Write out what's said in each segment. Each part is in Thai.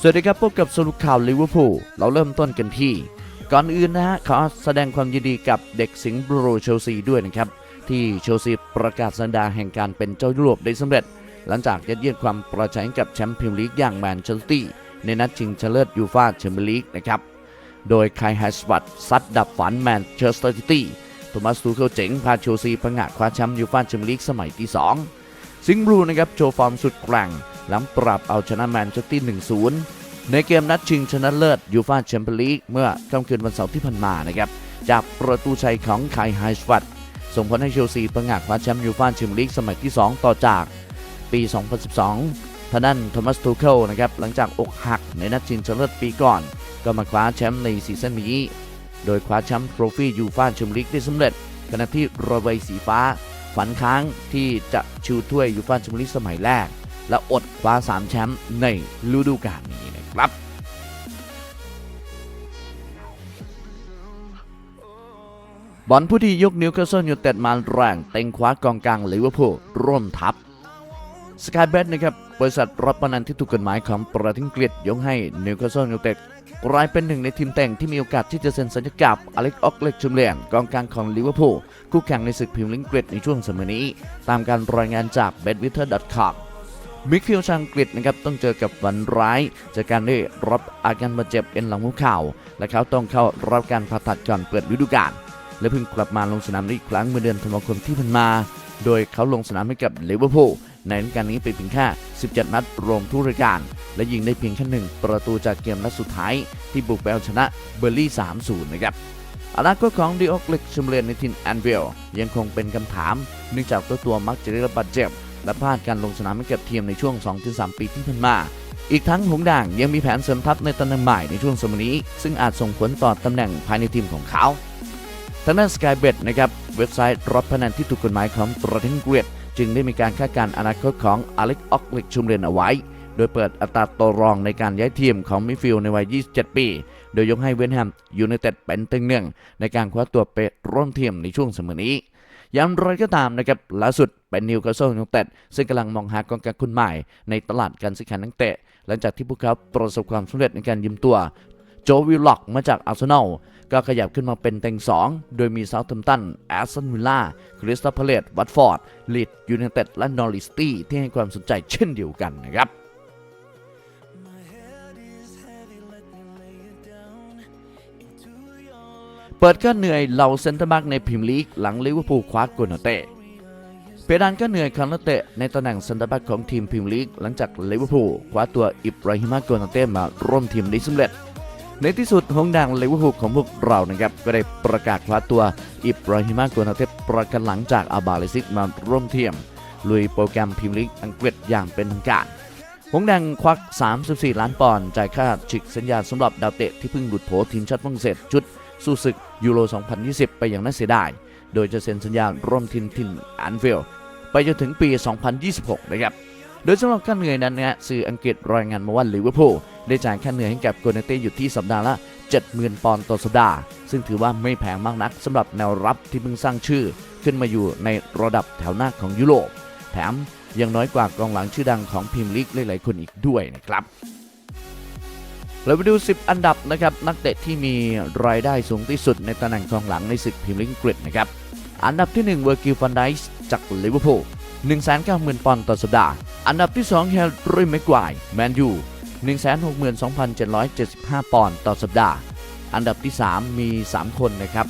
สวัสดีครับพบกับสรุปข่าวลิเวอร์พูลเราเริ่มต้นกันที่ ก่อนอื่นนะฮะขอแสดงความยินดีกับเด็กสิงห์บรูเชลซีด้วยนะครับ ที่เชลซีประกาศสัญญาแห่งการเป็นเจ้ายุโรปได้สำเร็จ หลังจากยัดเยียดความประชัยกับแชมป์พรีเมียร์ลีกอย่างแมนเชสเตอร์ในนัดชิงชนะเลิศยูฟ่าแชมเปี้ยนลีกนะครับโดยไคลแฮชวัตซัดดับฝันแมนเชสเตอร์ซิตี้โทมัสทูเคิลเจ๋งพาเชลซีพังงะคว้าแชมป์ยูฟ่าแชมเปี้ยนลีกสมัยที่ 2 สิงห์บลูนะครับโชว์ฟอร์มสุดแกร่ง หลังปรับเอาชนะแมนเชสเตอร์ี1-0 ในเกมนัดชิงชนะเลิศยูฟ่าแชมเปี้ยนลีกเมื่อค่ำคืนวันเสาร์ที่ผ่านมานะครับจากประตูชัยของไคลไฮชวัตส่งผลให้เชลซีพังงะคว้าแชมป์ยูฟ่าแชมเปี้ยนลีกสมัยที่ 2 ต่อจากปี 2012ทางด้านโทมัสทูเคิลนะครับหลังจากอกหักในนัดชิงชนะเลิศปีก่อน ก็มาคว้าแชมป์ในซีซั่นนี้ โดยคว้าแชมป์โทรฟี่ยูฟ่าแชมเปี้ยนลีกได้สำเร็จขณะที่โรอยสีฟ้าฝันค้างที่จะชิวถ้วยยูฟ่าแชมเปี้ยนลีกสมัยแรก และอดคว้า3แชมป์ในฤดูกาลนี้นะครับบอลผู้ที่ยกนิวคาสเซิลยูเต็ดมาแรงเต็งคว้ากองกลางลิเวอร์พูลร่วมทัพสกายเบ t นะครับบริษัทรับประนันที่ถูกกฎหมายของประเทศอังกฤษยกให้นิวคาสเซิลยูเต็ดกลายเป็นหนึ่งในทีมแต่งที่มีโอกาสที่จะเซ็นสัญญากับอเล็กออกเล็กชุมเลียนกองกลางของลิเวอร์พูลคู่แข่งในศึกพรีเมียร์ลีกอังกฤษในช่วงสมัยนี้ ตามการรายงานจาก b e t w i t t e r c o m มิกฟิลชังกฤษนะครับต้องเจอกับฝันร้ายจากการได้รับอาการบาดเจ็บเอ็นหลังหัวเข่าและเขาต้องเข้ารับการผ่าตัดก่อนเปิดฤดูกาลและเพิ่งกลับมาลงสนามได้อีกครั้งเมื่อเดือนธันวาคมที่ผ่านมา โดยเขาลงสนามให้กับลิเวอร์พูลในฤดูกาลนี้ไปเพียงแค่ 17 นัดรวมทุกรายการ และยิงได้เพียงแค่หนึ่งประตูจากเกมนัดสุดท้าย ที่บุกไปเอาชนะเบอร์ลี่ 3-0 นะครับอนาคตของดิออกล็กชมเลนในทีมแอนเวลยังคงเป็นคำถาม เนื่องจากตัวตัวมักจะได้รับบาดเจ็บ และพลาดการลงสนามให้กับทีมในช่วง 2-3 ปีที่ผ่านมา อีกทั้งหงด่างยังมีแผนเสริมทัพในตำแหน่งใหม่ในช่วงสมัยนี้ ซึ่งอาจส่งผลต่อตำแหน่งภายในทีมของเขาทางด้านสกายเบ t นะครับเว็บไซต์รับพนันที่ถูกกฎหมายของประเทศอังกฤษจึงได้มีการคาดการณ์อนาคตของอเล็กออกเล็กชุมเรียนเอาไว้ โดยเปิดอัตราตัวรองในการย้ายทีมของมิฟิลในวัย 27 ปี โดยยกให้เวนแฮมยูไนเต็ดเป็นตึงหนึ่งในการคว้าตัวไปร่วมทีมในช่วงเสมอนี้ อย่างไรก็ตามนะครับล่าสุดเป็นนิวคาสเซิลยูไนเต็ดซึ่งกำลังมองหากองกลางคนใหม่ ในตลาดการซื้อขายนักเตะ หลังจากที่พวกเขาประสบความสำเร็จในการยืมตัว โจวิลล็อกมาจากอาร์เซนอลก็ขยับขึ้นมาเป็นเต็ง 2 โดยมีเซาท์แฮมตันแอสตันวิลล่าคริสตัลพาเลตวัตฟอร์ดลีดยูไนเต็ดและนอริสตี้ที่ให้ความสนใจเช่นเดียวกันนะครับ เปิดก็เหนื่อยเหล่าเซนเตอร์บักในพรีเมียร์ลีกหลังลิเวอร์พูลคว้าโกนาเต้เพดานก็เหนื่อยของนักเตะในตำแหน่งเซนเตอร์บักของทีมพรีเมียร์ลีกหลังจากลิเวอร์พูลคว้าตัวอิบราฮิมาโกนาเต้มาร่วมทีมได้สำเร็จ ในที่สุดหงดังลิเวอร์พูลของพวกเรานะครับก็ได้ประกาศคว้าตัวอิบราฮิมาโกนาเต้ประกันหลังจากอาบาเลซิกมาร่วมทีมลุยโปรแกรมพรีเมียร์ลีกอังกฤษอย่างเป็นทางการ หงแดงควัก 34 ล้านปอนด์จ่ายค่าฉีกสัญญาสำหรับดาวเตะที่เพิ่งหลุดโผทีมชาติฝรั่งเศสชุดสู้ศึกยูโร 2020 ไปอย่างน่าเสียดาย โดยจะเซ็นสัญญาร่วมทีมทินแอนฟิลไปจนถึงปี 2026 นะครับ โดยสำหรับค่าเหนื่อยนั้นนะสื่ออังกฤษรายงานมาว่าลิเวอร์พูลได้จ่ายค่าเหนื่อยให้กับโกเนเต้อยู่ที่สัปดาห์ละ 70,000 ปอนด์ต่อสัปดาห์ ซึ่งถือว่าไม่แพงมากนักสำหรับแนวรับที่เพิ่งสร้างชื่อ ขึ้นมาอยู่ในระดับแถวหน้าของยุโรป แถม ยังน้อยกว่ากองหลังชื่อดังของพรีเมียร์ลีกหลายๆคนอีกด้วยนะครับเราไปดู 10 อันดับนะครับนักเตะที่มีรายได้สูงที่สุดในตำแหน่งกองหลังในศึกพรีเมียร์ลีกอังกฤษนะครับอันดับที่1เวอร์กิลฟันไดส์จากลิเวอร์พูล190,000 ปอนด์ต่อสัปดาห์ อันดับที่2แฮร์รี่แม็กไกว์แมนยู162,775 ปอนด์ต่อสัปดาห์ อันดับที่ 3 มี 3 คนนะครับ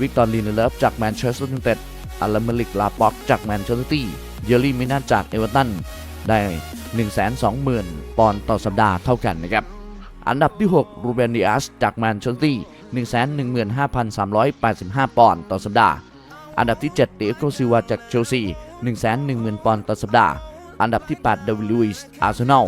วิกตอร์ลีนเลฟจากแมนเชสเตอร์ยูไนเต็ดอัลลาเมลิกลาป็อกจากแมนเชสเตอร์ซิตี้ เยอร์ลี่มินาจากเอเวอร์ตันได้ 120,000 ปอนด์ต่อสัปดาห์เท่ากันนะครับ อันดับที่ 6 รูเบนดิอาสจากแมนเชสเตอร์115,385 ปอนด์ต่อสัปดาห์ อันดับที่7เตียโกซิวาจากเชลซี 110,000 ปอนด์ต่อสัปดาห์ อันดับที่8เดวิดลุยส์อาร์เซนอล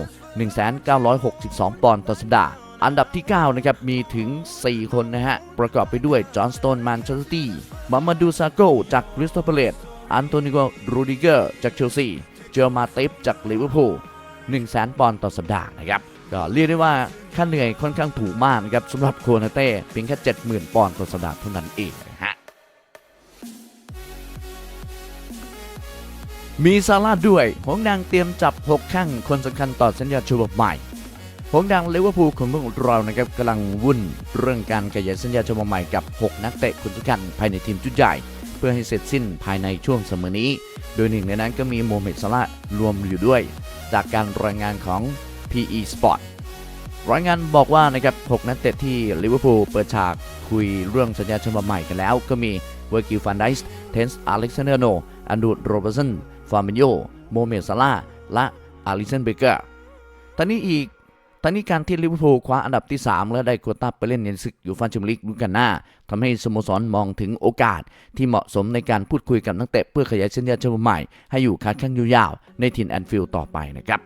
1,962 ปอนด์ต่อสัปดาห์ อันดับที่ 9 นะครับ มีถึง 4 คนนะฮะ ประกอบไปด้วย จอห์นสโตน แมนเชสเตอร์ซิตี้มามาดูซาโกจากคริสตัลพลต อันโตนิโกรูดิเกอร์จากเชลซี เจอมาติฟจากลิเวอร์พูล100,000ปอนด์ต่อสัปดาห์นะครับ ก็เรียกได้ว่าค่าเหนื่อยค่อนข้างถูกมากนะครับสำหรับโคนาเต้เพียงแค่ 70,000 ปอนด์ต่อสัปดาห์เท่านั้นเองนะฮะมีซาร่าด้วย หงนางเตรียมจับ 6 ข้างคนสำคัญต่อสัญญาฉบับใหม่หงดังลิเวอร์พูลของพวกเรานะครับกำลังวุ่นเรื่องการขยายสัญญาฉบับใหม่กับ 6 นักเตะคนสำคัญภายในทีมชุดใหญ่ เพื่อให้เสร็จสิ้นภายในช่วงเสมอนี้ โดยหนึ่งในนั้นก็มีโมเมดซาลารวมอยู่ด้วย จากการรายงานของ PE Sport รายงานบอกว่านะครับ 6 นักเตะที่ลิเวอร์พูลเปิดฉากคุยเรื่องสัญญาฉบับใหม่กันแล้ว ก็มีเวอร์กิลฟันไดส์เทนส์อเล็กซานเดอร์โน อันดูโรเบอร์สัน ฟาร์มิโยโมเมดซาลาและอาริสันเบเกอร์ตอนนี้อีก ตอนนี้การที่ลิเวอร์พูลคว้าอันดับที่ 3 และได้โควต้าไปเล่นในศึกยูฟ่าแชมเปี้ยนลีกฤดูกาลหน้าทำให้สโมสรมองถึงโอกาสที่เหมาะสมในการพูดคุยกับนักเตะเพื่อขยายเสัญญาฉบับใหม่ ให้อยู่ค้าแข้งยาวๆในถิ่นแอนฟิลด์ต่อไปนะครับ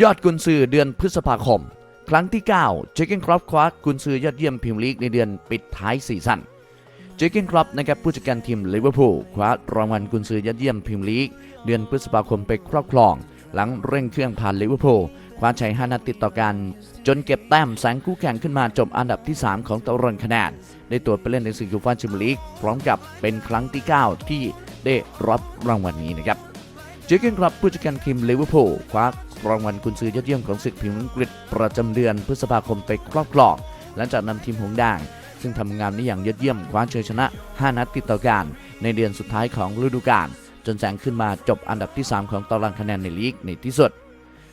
ยอดกุนซือเดือนพฤษภาคม ครั้งที่ 9 เจเกนครอปคว้ากุนซือยอดเยี่ยมพรีเมียร์ลีกในเดือนปิดท้ายซีซั่น เจเกนครอปนะครับผู้จัดการทีมลิเวอร์พูลคว้ารางวัลกุนซือยอดเยี่ยมพรีเมียร์ลีก เดือนพฤษภาคมไปครอบครอง หลังเร่งเครื่องผ่านลิเวอร์พูลคว้าชัย5นัดติดต่อกัน จนเก็บแต้มแซงคู่แข่งขึ้นมาจบอันดับที่ 3 ของตารางคะแนนได้ตัวไปเล่นในศึกยูฟ่าแชมเปี้ยนลีกพร้อมกับเป็นครั้งที่ 9 ที่ได้รับรางวัลนี้นะครับเจอร์เกนคลับผู้จัดการทีมลิเวอร์พูลคว้ารางวัลกุนซือยอดเยี่ยมของศึกพรีมลีกอังกฤษประจำเดือนพฤษภาคมไปครอบครองหลังจากนำทีมหงด่าง ซึ่งทำงานได้อย่างยอดเยี่ยมคว้าชัยชนะ 5 นัดติดต่อกัน ในเดือนสุดท้ายของฤดูกาลจนแซงขึ้นมาจบอันดับที่ 3 ของตารางคะแนนในลีกในที่สุด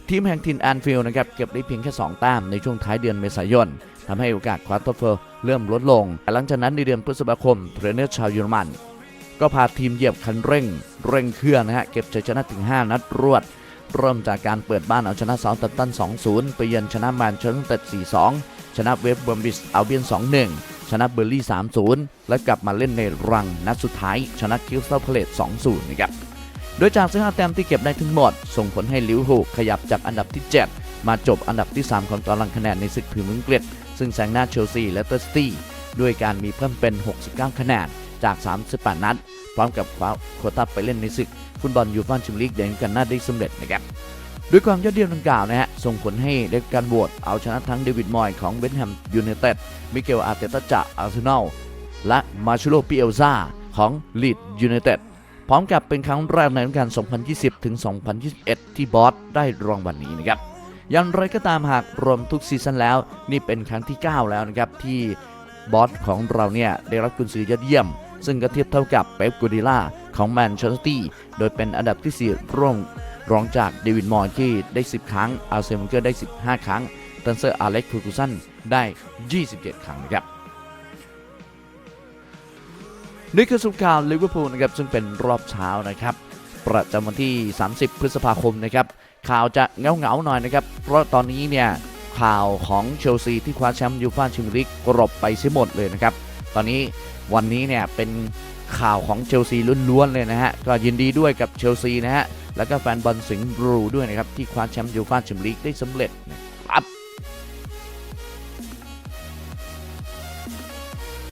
ทีมแห่งทินแอนฟิลด์นะครับเก็บได้เพียงแค่ 2 แต้มในช่วงท้ายเดือนเมษายนทำให้โอกาสคว้าท็อปโฟร์เริ่มลดลงหลังจากนั้นในเดือนพฤษภาคมเทรนเนอร์ชาวเยอรมัน ก็พาทีมเหยียบคันเร่ง เร่งเครื่องนะฮะเก็บชัยชนะถึง 5 นัดรวด เริ่มจากการเปิดบ้านเอาชนะเซาท์แตมป์ตัน 2-0 ไปเยือนชนะแมนเชสเตอร์ยูไนเต็ด4-2 ชนะเวฟเบอร์มิสอัลเบียน 2-1 ชนะเบอร์ลี่3-0 และกลับมาเล่นในรังนัดสุดท้าย ชนะคิวสตัลเพลต2-0 นะครับ โดยจาก15แต้มที่เก็บได้ทั้งหมด ส่งผลให้ลิเวอร์พูลขยับจากอันดับที่ 7 มาจบอันดับที่ 3 ของตารางคะแนนในศึกพรีเมียร์ลีกอังกฤษซึ่งแซงหน้าเชลซีและเตอร์สตี้ด้วยการมีเพิ่มเป็น 69 คะแนนจาก 38 นัด พร้อมกับคว้าโคต้าไปเล่นในศึกฟุตบอลยูฟ่าแชมเปี้ยนลีกเดือนกันหน้าได้สำเร็จนะครับ ด้วยความยอดเยี่ยมดังกล่าวนะฮะ ส่งผลให้ได้การโหวตเอาชนะทั้งเดวิดมอยของเบนแฮมยูไนเต็ด มิเกลอาร์เตตาจากอาร์เซนอล และมาชูโลปิเอลซาของลีดยูไนเต็ด พร้อมกับเป็นครั้งแรกในฤดูกาล 2020 ถึง 2021 ที่บอสได้รางวัลนี้นะครับ อย่างไรก็ตามหากรวมทุกซีซั่นแล้ว นี่เป็นครั้งที่ 9 แล้วนะครับที่บอสของเราเนี่ยได้รับกุญซือยอดเยี่ยม ซึ่งก็เทียบเท่ากับเป๊ปกูดิล่าของแมนเชสเตอร์ซิตี้ โดยเป็นอันดับที่ 4 ร่วม รองจากเดวิดมอยที่ได้ 10 ครั้ง อาร์เซนอลเกอร์ได้ 15 ครั้งตันเซอร์อเล็กซ์ฟูกูสันได้ 27 ครั้งนะครับนี่คือสุข่าวลิเวอร์พูลนะครับซึ่งเป็นรอบเช้านะครับ ประจำวันที่ 30 พฤษภาคมนะครับ ข่าวจะเงาเงาๆหน่อยนะครับ เพราะตอนนี้เนี่ยข่าวของเชลซีที่คว้าแชมป์ยูฟ่าแชมเปี้ยนลีกกรบไปเสียหมดเลยนะครับ ตอนนี้วันนี้เนี่ยเป็นข่าวของเชลซีล้วนๆเลยนะฮะก็ยินดีด้วยกับเชลซีนะฮะ แล้วก็แฟนบอลสิงห์บลูด้วยนะครับที่คว้าแชมป์ยูฟ่าแชมเปี้ยนลีกได้สำเร็จนะครับ